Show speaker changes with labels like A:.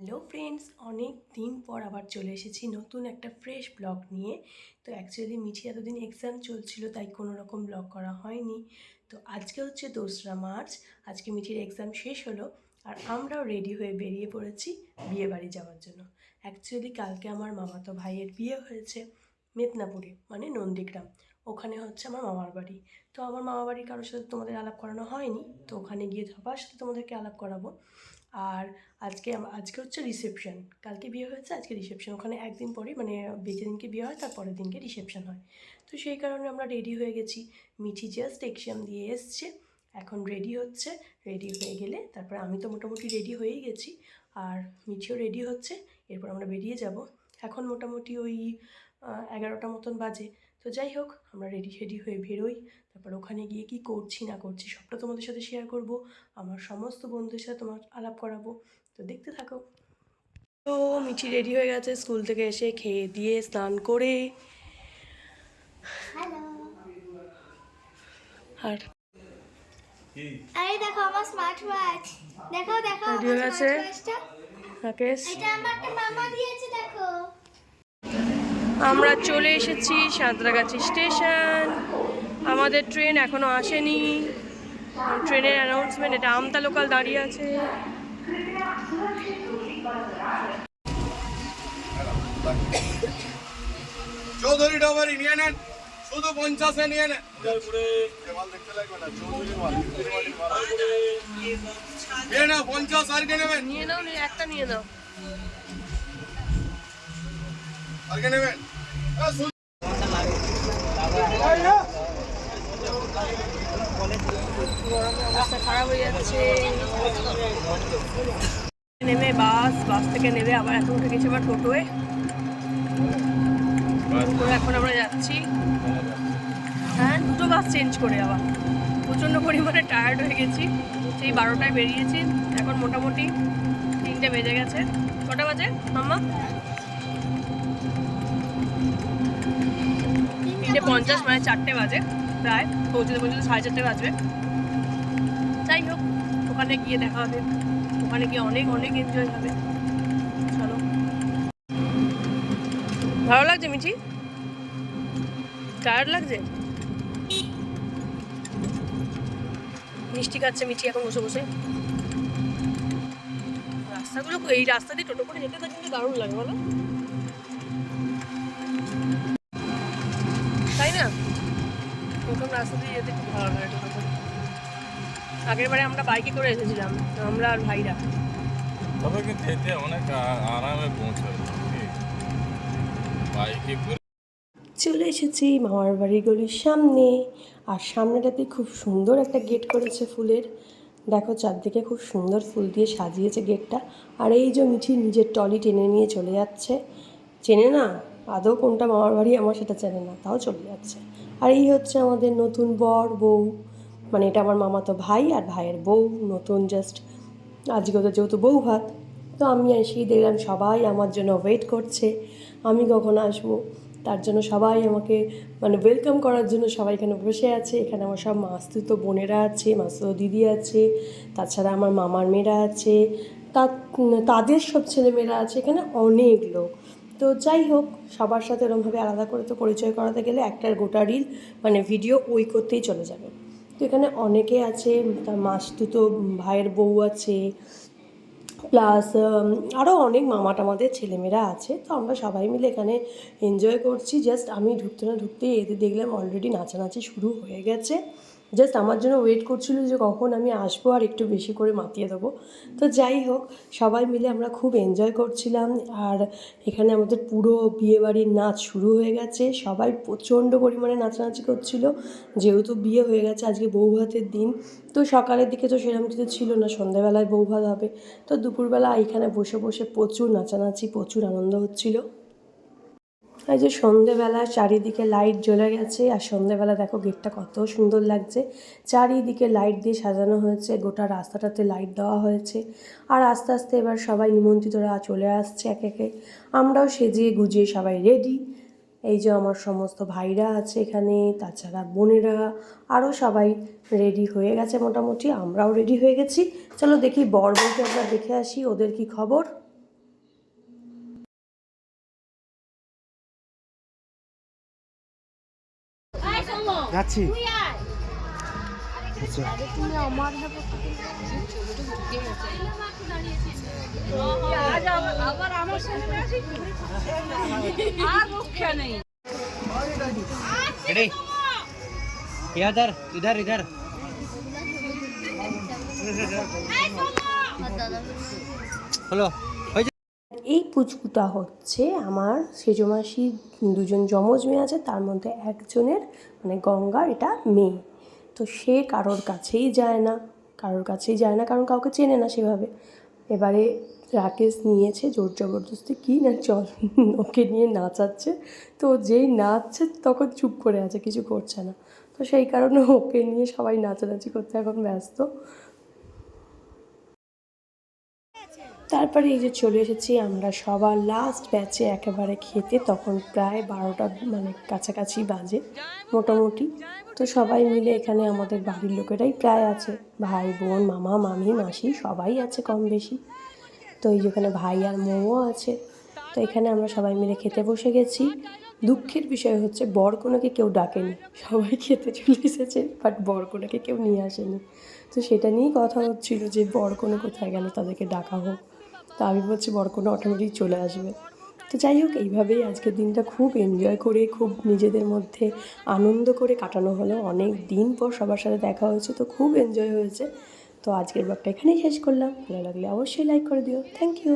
A: Hello friends, অনেক দিন পর আবার চলে এসেছি নতুন একটা ফ্রেশ ব্লগ নিয়ে। তো অ্যাকচুয়ালি মিঠি এতদিন এক্সাম চলছিল, তাই কোনো রকম ব্লগ করা হয়নি। তো আজকে হচ্ছে দোসরা মার্চ, আজকে মিঠির এক্সাম শেষ হলো আর আমরাও রেডি হয়ে বেরিয়ে পড়েছি বিয়ে বাড়ি যাওয়ার জন্য। অ্যাকচুয়ালি কালকে আমার মামাতো ভাইয়ের বিয়ে হয়েছে মেদিনীপুরে মানে নন্দীগ্রাম। ওখানে হচ্ছে আমার মামার বাড়ি। তো আমার মামা বাড়ির কারোর সাথে তোমাদের আলাপ করানো হয়নি, তো ওখানে গিয়ে সবার সাথে তোমাদেরকে আলাপ করাবো। আর আজকে আজকে হচ্ছে রিসেপশন কালকে বিয়ে হয়েছে, আজকে রিসেপশন ওখানে একদিন পরে মানে বেঁচে দিনকে বিয়ে হয় তার পরের দিনকে রিসেপশন হয়। তো সেই কারণে আমরা রেডি হয়ে গেছি। মিঠি জাস্ট এক্সাম দিয়ে এসছে। এখন রেডি হচ্ছে। রেডি হয়ে গেলে তারপর আমি তো মোটামুটি রেডি হয়েই গেছি। আর মিঠিও রেডি হচ্ছে। এরপর আমরা বেরিয়ে যাব। এখন মোটামুটি ওই এগারোটা মতন বাজে। তো যাই হোক আমরা রেডি রেডি হয়ে বেরোই। তারপর ওখানে গিয়ে কি করছি না করছি সবটা তোমাদের সাথে শেয়ার করব। আমার সমস্ত বন্ধুদের সাথে তোমার আলাপ করাবো। তো দেখতে থাকো। তো মিঠি রেডি হয়ে গেছে স্কুল থেকে এসে খেয়ে দিয়ে স্নান করে।
B: হ্যালো
A: আর
B: আরে দেখো আমার স্মার্ট ওয়াচ দেখো দেখো
A: Ready হয়ে গেছে? রাকেশ?
B: এটা আমাকে মামা দিয়েছে দেখো।
A: আমরা চলে এসেছি সাঁতরাগাছি স্টেশন। আমাদের ট্রেন এখনও আসেনি। ট্রেনের অ্যানাউন্সমেন্ট এটা আমতা লোকাল দাঁড়িয়ে আছে।
C: চৌধুরী ডোবারি নিয়ে নেন। শুধু পঞ্চাশে নিয়ে নেন। নিয়ে নাও পঞ্চাশ আর কে নেবেন।
A: নিয়ে নাও নিয়ে একটা নিয়ে নাও
C: আর কে নেবেন আ, শুধু-
A: গরমে অবস্থা খারাপ হয়ে যাচ্ছে নেমে বাস বাস থেকে নেমে আবার এখন উঠে গেছে আবার টোটোয়। এখন আমরা যাচ্ছি। হ্যাঁ দুটো বাস চেঞ্জ করে আবার। প্রচণ্ড পরিমাণে টায়ার্ড হয়ে গেছি। সেই বারোটায় বেরিয়েছি। এখন মোটামুটি তিনটে বেজে গেছে। কটা বাজে, মাম্মা? তিনটে পঞ্চাশ মানে চারটে বাজে, প্রায়। পৌঁছতে পৌঁছতে সাড়ে চারটে বাজবে। যাই হোক, ওখানে গিয়ে দেখা হবে। ওখানে গিয়ে অনেক অনেক এনজয় হবে। চলো। ভালো লাগছে, মিঠি? টায়ার্ড লাগছে? মিষ্টি খাচ্ছে মিঠি এখন বসে বসে। রাস্তাগুলো, এই রাস্তা দিয়ে টোটো করে যেতে তো কিন্তু দারুণ লাগে, বলো? প্রথম রাস্তা দিয়ে যেতে খুব ভালো লাগে টোটো করে আগের বারে আমরা বাইকে করে এসেছিলাম আমরা আর ভাইরা।
D: তবে কিন্তু এতে অনেক আরামে পৌঁছাবে বাইকে করে
A: চলে এসেছি মামার বাড়ির গলির সামনে আর সামনেটাতে খুব সুন্দর একটা গেট করেছে ফুলের। দেখো চারদিকে খুব সুন্দর ফুল দিয়ে সাজিয়েছে গেটটা আর এই যে মিঠি নিজের টলি টেনে নিয়ে চলে যাচ্ছে। চেনে না? আদৌ কোনটা মামার বাড়ি আমার সেটা চেনে না তাও চলে যাচ্ছে। আর এই হচ্ছে আমাদের নতুন বর, বউ। মানে এটা আমার মামাতো ভাই আর ভাইয়ের বউ। নতুন জাস্ট আজকে ওদের যেহেতু বউ ভাত, তো আমি এসেই দেখলাম সবাই আমার জন্য ওয়েট করছে। আমি কখন আসব? তার জন্য সবাই আমাকে মানে ওয়েলকাম করার জন্য সবাই এখানে বসে আছে। এখানে আমার সব মাস্তুতো বোনেরা আছে, মাস্তুতো দিদি আছে, তাছাড়া আমার মামার মেয়েরা আছে। তা- তাদের সব ছেলেমেয়েরা আছে। এখানে অনেক লোক। তো যাই হোক, সবার সাথে এরমভাবে আলাদা করে তো পরিচয় করাতে গেলে একটার গোটা রিল মানে ভিডিও ওই করতেই চলে যাবে। তো এখানে অনেকে আছে, তার মাস্তুতো ভাইয়ের বউ আছে, প্লাস আরও অনেক মামা টামাদের ছেলেমেয়েরা আছে। তো আমরা সবাই মিলে এখানে এনজয় করছি। জাস্ট আমি ঢুকতে না ঢুকতেই এদের দেখলাম অলরেডি নাচানাচি শুরু হয়ে গেছে। জাস্ট আমার জন্য ওয়েট করছিল যে কখন আমি আসব আর একটু বেশি করে মাতিয়ে দেবো। তো যাই হোক, সবাই মিলে আমরা খুব এনজয় করছিলাম আর এখানে আমাদের পুরো বিয়েবাড়ির নাচ শুরু হয়ে গেছে। সবাই প্রচণ্ড পরিমাণে নাচানাচি করছিল, যেহেতু বিয়ে হয়ে গেছে আজকে বউ ভাতের দিন। তো সকালের দিকে তো সেরকম কিছু ছিল না সন্ধ্যাবেলায় বউ ভাত হবে। তো দুপুরবেলা এখানে বসে বসে প্রচুর নাচানাচি, প্রচুর আনন্দ হচ্ছিল। এই যে সন্ধেবেলা চারিদিকে লাইট জ্বলে গেছে, আর সন্ধেবেলা দেখো গেটটা কত সুন্দর লাগছে। চারিদিকে লাইট দিয়ে সাজানো হয়েছে, গোটা রাস্তাটাতে লাইট দেওয়া হয়েছে। আর আস্তে আস্তে এবার সবাই নিমন্ত্রিতরা চলে আসছে একে একে। আমরাও সেজিয়ে গুজিয়ে সবাই রেডি এই যে আমার সমস্ত ভাইরা আছে এখানে, তাছাড়া বোনেরা, আরও সবাই রেডি হয়ে গেছে মোটামুটি। আমরাও রেডি হয়ে গেছি। চলো দেখি বর বউকে আমরা দেখে আসি, ওদের কি খবর?
E: যাচ্ছি रेडी इधर इधर इधर হলো
A: এই পুচকুটা হচ্ছে আমার সেজমাসির দুজন যমজ মেয়ে আছে, তার মধ্যে একজনের মানে গঙ্গার এটা মেয়ে। তো সে কারোর কাছেই যায় না, কারোর কাছেই যায় না, কারণ কাউকে চেনে না সেভাবে। এবারে রাকেশ নিয়েছে জোর জবরদস্তি, কী না চল, ওকে নিয়ে নাচাচ্ছে। তো যেই নাচছে তখন চুপ করে আছে, কিছু করছে না। তো সেই কারণে ওকে নিয়ে সবাই নাচানাচি করতে এখন ব্যস্ত। তারপরে এই যে চলে এসেছি আমরা সবার লাস্ট ব্যাচে একেবারে খেতে, তখন প্রায় বারোটা মানে কাছাকাছি বাজে মোটামুটি। তো সবাই মিলে এখানে আমাদের বাড়ির লোকেরাই প্রায় আছে। ভাই, বোন, মামা, মামি, মাসি সবাই আছে কম বেশি। তো এই যেখানে ভাই আর মৌও আছে। তো এখানে আমরা সবাই মিলে খেতে বসে গেছি। দুঃখের বিষয় হচ্ছে বরকনেকে কেউ ডাকেনি। সবাই খেতে চলে এসেছে বাট বরকনেকে কেউ নিয়ে আসেনি। তো সেটা নিয়েই কথা হচ্ছিল যে বরকনে কোথায় গেল, তাদেরকে ডাকা হোক। তো আমি বলছি বরকনে অটোমেটিক চলে আসবে। তো যাই হোক, এইভাবেই আজকের দিনটা খুব এনজয় করে, খুব নিজেদের মধ্যে আনন্দ করে কাটানো হলো। অনেক দিন পর সবার সাথে দেখা হয়েছে, তো খুব এনজয় হয়েছে। তো আজকের ব্লগটা এখানেই শেষ করলাম। ভালো লাগলে অবশ্যই লাইক করে দিও। Thank you